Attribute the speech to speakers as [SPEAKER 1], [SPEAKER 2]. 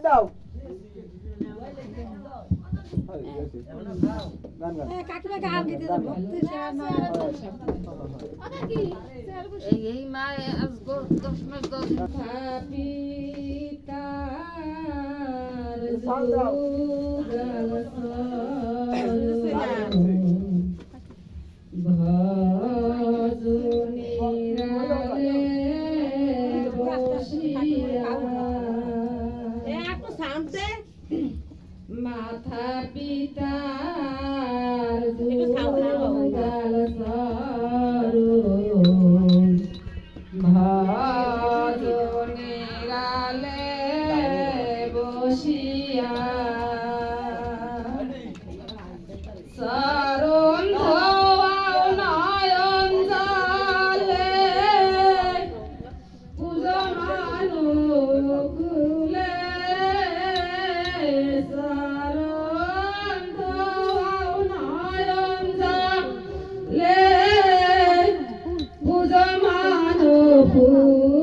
[SPEAKER 1] দাও।
[SPEAKER 2] সেবা মা
[SPEAKER 3] এই মা আজ দশ মাস দশ দিন
[SPEAKER 2] নামছে?
[SPEAKER 4] মাথা পিতা
[SPEAKER 2] ভাজনেরালে বসিয়া সরল
[SPEAKER 4] নয়ন জালে। পুজো মানু খুলে Oh.